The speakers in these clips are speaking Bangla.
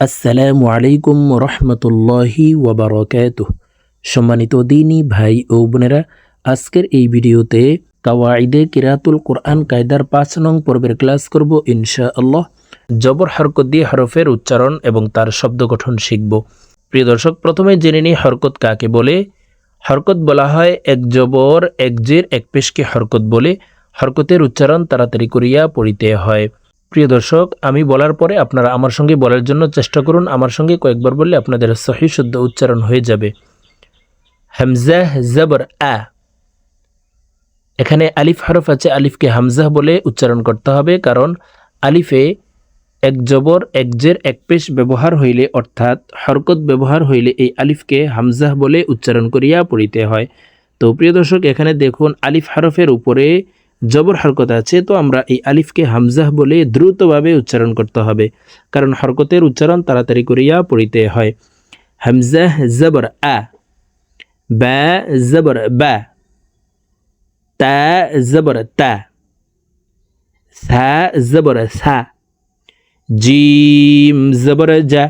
আসসালামু আলাইকুম রহমতুল্লাহি ওবরকাত সম্মানিত দিনী ভাই ও বোনেরা, আজকের এই ভিডিওতে কাওয়াইদে কিরাতুল কোরআন কায়দার পাঁচ নং পর্বের ক্লাস করব ইনশা আল্লাহ জবর হরকত দিয়ে হরফের উচ্চারণ এবং তার শব্দ গঠন শিখব। প্রিয় দর্শক, প্রথমে জেনে নিই হরকত কাকে বলে। হরকত বলা হয় এক জবর, এক জের, এক পেশকে হরকত বলে। হরকতের উচ্চারণ তাড়াতাড়ি করিয়া পড়িতে হয়। প্রিয় দর্শক, আমি বলার পরে আপনারা আমার সঙ্গে বলার জন্য চেষ্টা করুন। আমার সঙ্গে কয়েকবার বললে আপনাদের সহি শুদ্ধ উচ্চারণ হয়ে যাবে। হামজাহ জবর আ। এখানে আলিফ হরফ আছে, আলিফকে হামজাহ বলে উচ্চারণ করতে হবে, কারণ আলিফে এক জবর, এক জের, এক পেশ ব্যবহার হইলে, অর্থাৎ হরকত ব্যবহার হইলে এই আলিফকে হামজাহ বলে উচ্চারণ করিয়া পড়িতে হয়। তো প্রিয় দর্শক, এখানে দেখুন আলিফ হরফের উপরে জবর হরকত আছে, তো আমরা এই আলিফকে হামজাহ বলে দ্রুতভাবে উচ্চারণ করতে হবে। কারণ হরকতের উচ্চারণ তাড়াতাড়ি করিয়া পড়িতে হয়। হামজাহ জবর আ, বা জবর বা, তা জবর তা, সা জবর সা, জিম জবর জা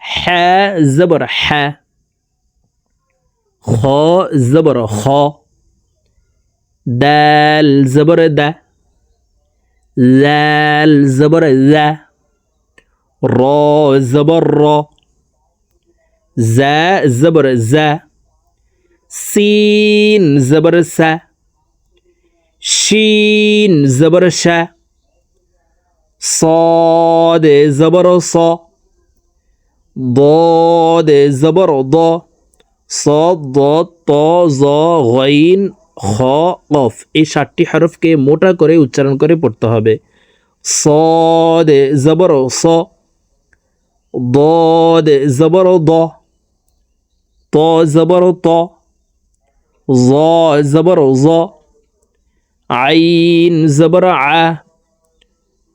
হ্যাঁ জবর হ্যাঁ খ জবর খ। دال زبر دا. زال زبر ذا را زبر را زا زبر زا. سين زبر سا. شين زبر شا. صاد زبر صا. ضاد زبر ضا. صاد ضاد طا ظا غين খ কফ এই সাতটি হরফকে মোটা করে উচ্চারণ করে পড়তে হবে সদে জবর স দে জবর দ ত জবর ত জ জবর জ আইন জবর আ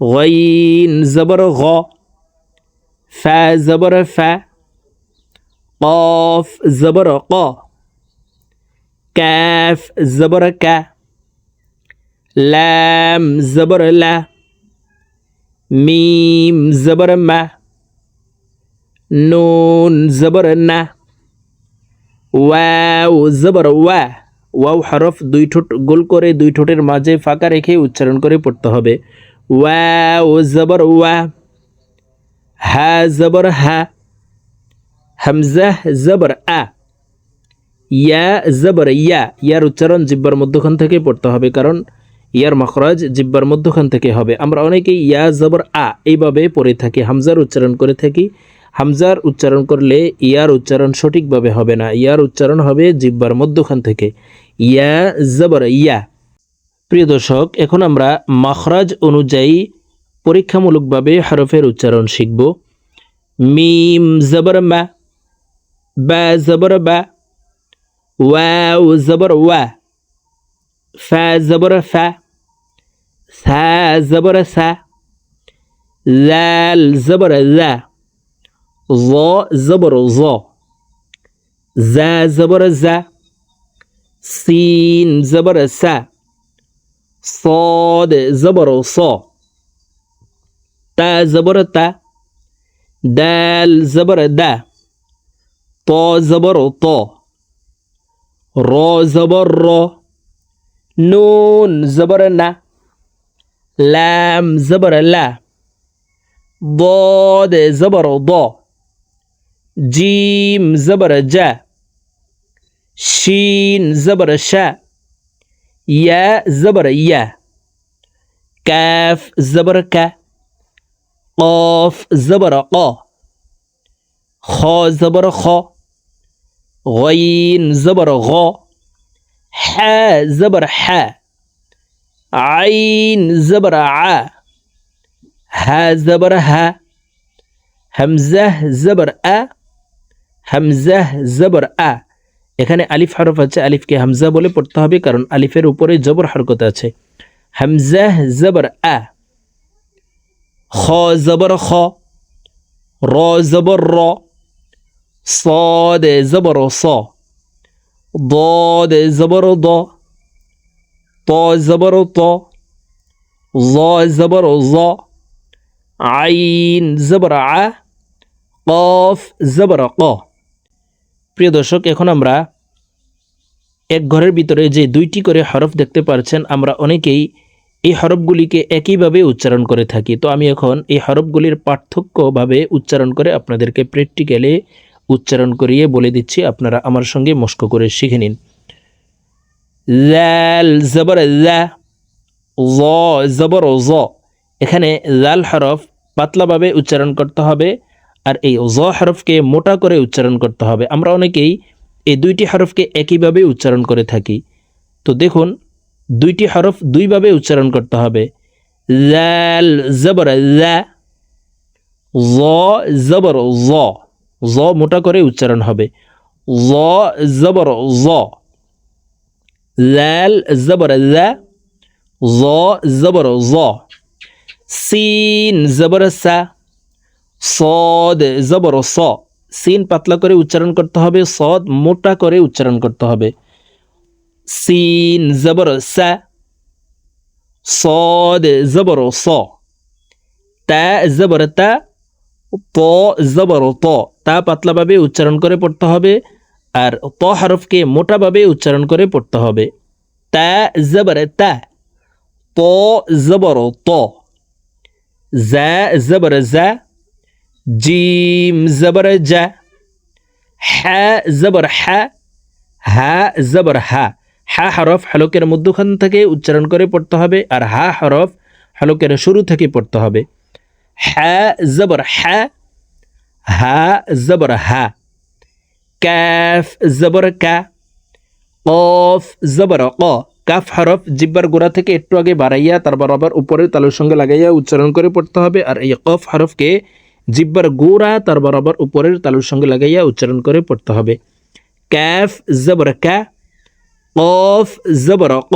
غين زبر غ فا زبر فا قاف زبر قا ক্যাফ জবর ক্যা ল্যাম জবর লা। মিম, জবর মা। নুন, জবর না। ওয়াও, জবর ওয়া। ওয়াও হরফ দুই ঠোঁট, গোল করে দুই ঠোঁটের মাঝে ফাঁকা রেখে উচ্চারণ করে পড়তে হবে। ওয়া ও জবর ওয়া। হা, জবর হা। হামজা, জবর আ। ইয়া জবর, ইয়া, ইয়ার উচ্চারণ জিব্বার মধ্যখান থেকে পড়তে হবে, কারণ ইয়ার মখরাজ জিব্বার মধ্যখান থেকে হবে। আমরা অনেকেই ইয়া জবর, আ এইভাবে পড়ে থাকি, হামজার উচ্চারণ করে থাকি। হামজার উচ্চারণ করলে ইয়ার উচ্চারণ সঠিকভাবে হবে না, ইয়ার উচ্চারণ হবে জিব্বার মধ্যখান থেকে। ইয়া জবর, ইয়া। প্রিয় দর্শক, এখন আমরা মখরাজ অনুযায়ী পরীক্ষামূলকভাবে হরফের উচ্চারণ শিখব। মিম জবর মা, বা জবর বা واو زبر و فا زبر فا. سا زبر سا ذال زبر ذا. ظا زبر ظا. زا زبر زا سين زبر سا صاد زبر صا. تا زبر تا. دال زبر دا. طا زبر طا. را زبر را نون زبر نا لام زبر لا ضاد زبر ضا جيم زبر جا شين زبر شا ইয়া জবর ইয়া কাফ জবর কা কফ জবর ক খ জবর খ غين زبر غ ح زبر ح عين زبر ع ها زبر ها همزة زبر أ همزة زبر أ এখানে আলিফ হরফ আছে আলিফকে হামজা বলে পড়তে হবে কারণ আলিফের উপরে জবর হরকত আছে হামজা জবর আ খ জবর খ র জবর র صاد زبر ص ضاد زبر ض ط زبر ط ظ زبر ظ আইন জবর আ কফ জবর ক প্রিয় দর্শক এখন আমরা এক ঘরের ভিতরে যে দুইটি করে হরফ দেখতে পাচ্ছেন আমরা অনেকেই এই হরফগুলিকে একইভাবে উচ্চারণ করে থাকি তো আমি এখন এই হরফগুলির পার্থক্যভাবে উচ্চারণ করে আপনাদেরকে প্র্যাকটিক্যালে উচ্চারণ করিয়ে বলে দিচ্ছি, আপনারা আমার সঙ্গে মস্ক করে শিখে নিন। জবর জবর জ। এখানে জাল হরফ পাতলাভাবে উচ্চারণ করতে হবে আর এই জ হরফকে মোটা করে উচ্চারণ করতে হবে। আমরা অনেকেই এই দুইটি হরফকে একইভাবে উচ্চারণ করে থাকি। তো দেখুন, দুইটি হরফ দুইভাবে উচ্চারণ করতে হবে। জাল জবর জা, জ জবর জ। জ মোটা করে উচ্চারণ হবে জ জবর জ ল্যাল জবর ল্যা জ জবর জ সিন জবর সা সদ জবর স সিন পাতলা করে উচ্চারণ করতে হবে সদ মোটা করে উচ্চারণ করতে হবে সিন জবর সা সদ জবর স তা জবর তা ত, জবর, ত। তা পাতলাভাবে উচ্চারণ করে পড়তে হবে আর ত হরফকে মোটাভাবে উচ্চারণ করে পড়তে হবে। তা, জবর, তা। ত, জবর, ত। জা, জবর, জা। জিম, জবর, জা। হ্যা জবর হ্যা হা, জবর, হা। হা হরফ হলকের মধ্যখান থেকে উচ্চারণ করে পড়তে হবে আর হা হরফ হলকের শুরু থেকে পড়তে হবে। হা জবর হা হা জবর হা কাফ জবর, কা। কফ জবর, ক। কাফ হরফ জিব্বার গোড়া থেকে একটু আগে বাড়াইয়া তারপর আবার উপরে তালুর সঙ্গে লাগাইয়া উচ্চারণ করে পড়তে হবে আর এই কফ হরফকে জিব্বার গোড়া তারপর আবার উপরের তালুর সঙ্গে লাগাইয়া উচ্চারণ করে পড়তে হবে। ক্যাফ জবর, কা। কফ জবর, ক।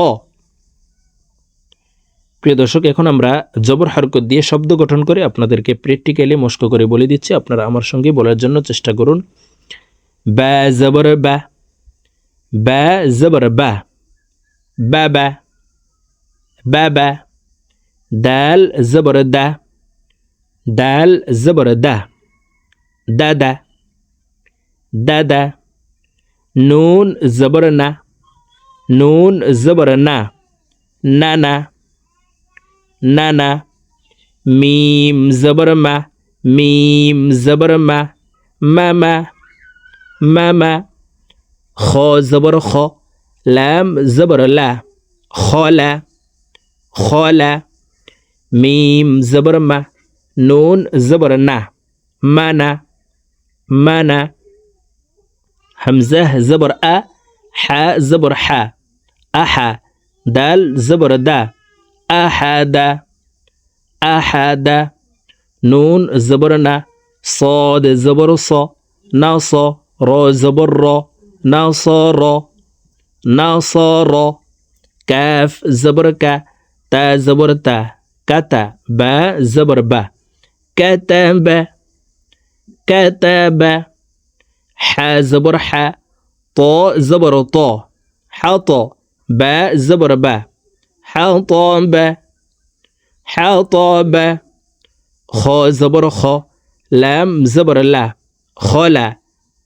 প্রিয় দর্শক, এখন আমরা জবর হারকত দিয়ে শব্দ গঠন করে আপনাদেরকে প্র্যাকটিক্যালি মস্ক করে বলে দিচ্ছি। আপনারা আমার সঙ্গে বলার জন্য চেষ্টা করুন। বা জবর বা বা জবর বা বা বা বা বা দাল জবর দা। দাল জবর দা। দাদা দাদা নুন জবর না। নুন জবর না। নানা নানা মিম জবর মা মিম জবর মা মামা মামা খ জবর খ লাম জবর লা খলা খলা মিম জবর মা নুন জবর না মানা মানা হামজা জবর আ হা জবর হা আহা দাল জবর দা আহাদা আহাদা নুন জবর না صاد زبر ص ناص را زبر را ناصر ناصر كاف زبر كا تا زبر تا كتا با زبر با كتب كتب ح زبر ح طا زبر طا حط با زبر با حطب حطب خ زبر خ. لام زبر لا. خلا.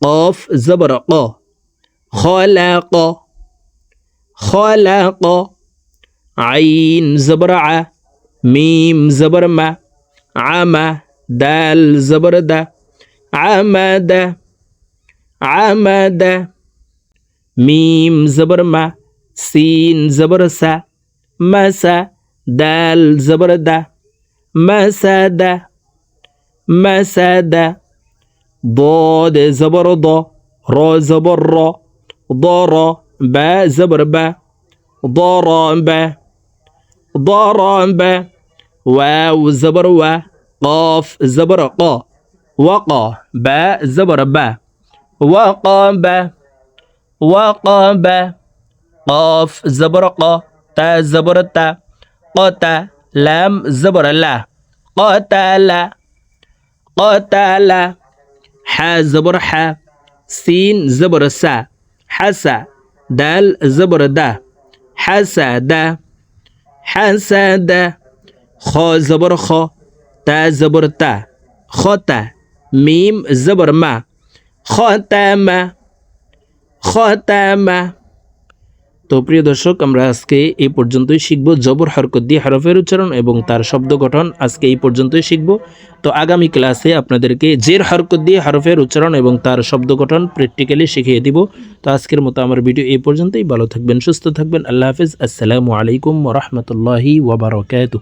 قاف زبر قا. خلق. خلق. عين زبر ع. ميم زبر ما. عما دال زبر دا عمد. عمد. ميم زبر ما. سين زبر سا. مسا دال زبر دا. مسد مسد ضاد زبر ض را زبر را. ضر با زبر با. ضرب ضرب واو زبر و. قاف زبر قا. وقى با زبر با. وقب وقب قاف زبر قا. تا زبر تا قتا لام زبر لا قتا لا ح زبر ح سين زبر سا حسا دال زبر دا حاسة دا خ زبر خ تا زبر تا خطا ميم زبر ما خاتم خاتم তো প্রিয় দর্শক, আমরা আজকে এই পর্যন্তই শিখব জবর হরকত দিয়ে হরফের উচ্চারণ এবং তার শব্দ গঠন। আজকে এই পর্যন্তই শিখব। তো আগামী ক্লাসে আপনাদেরকে জের হরকত দিয়ে হরফের উচ্চারণ এবং তার শব্দ গঠন প্র্যাকটিক্যালি শিখিয়ে দিব। তো আজকের মতো আমার ভিডিও এই পর্যন্তই। ভালো থাকবেন, সুস্থ থাকবেন। আল্লাহ হাফিজ। আসসালামু আলাইকুম রহমতুল্লাহি ওবরাকাতুহ